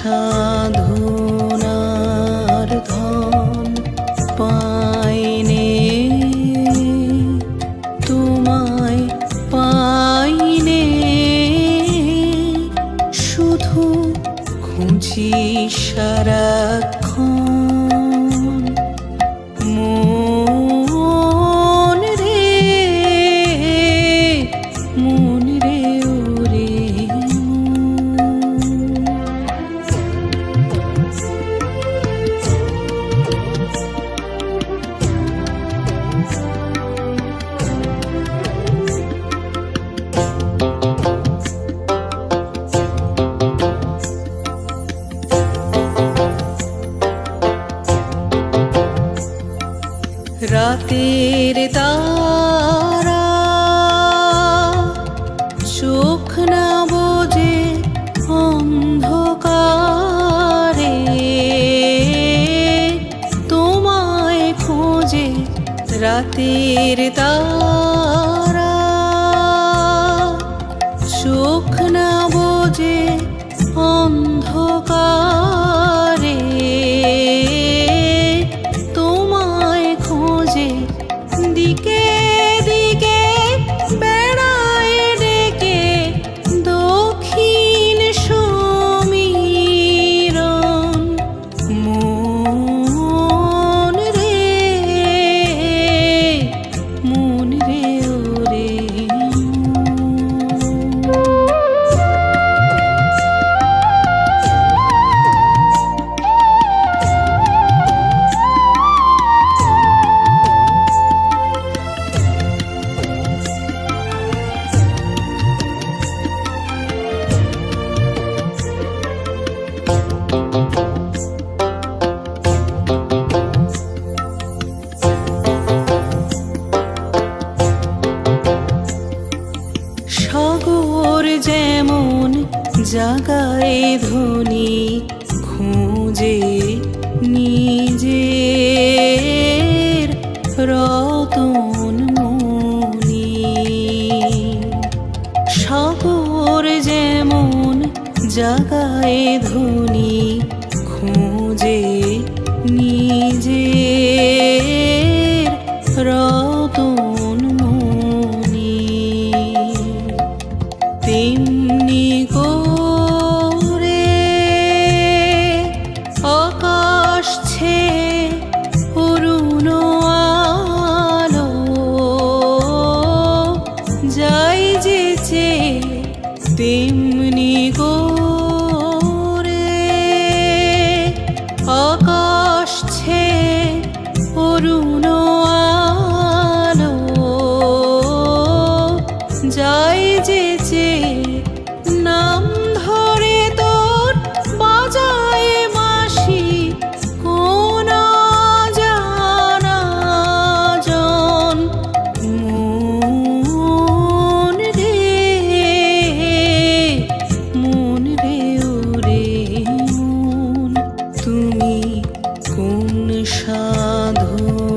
城。রাতের তারা চোখ না বোঝে অন্ধকারে। তোমায় খোঁজে রাতের তারা জাগায় ধনি খুঁজে নিজে রতন মনি। সাগর যেমন জাগায় ধনি যাই যে তেমনি গো সাধু।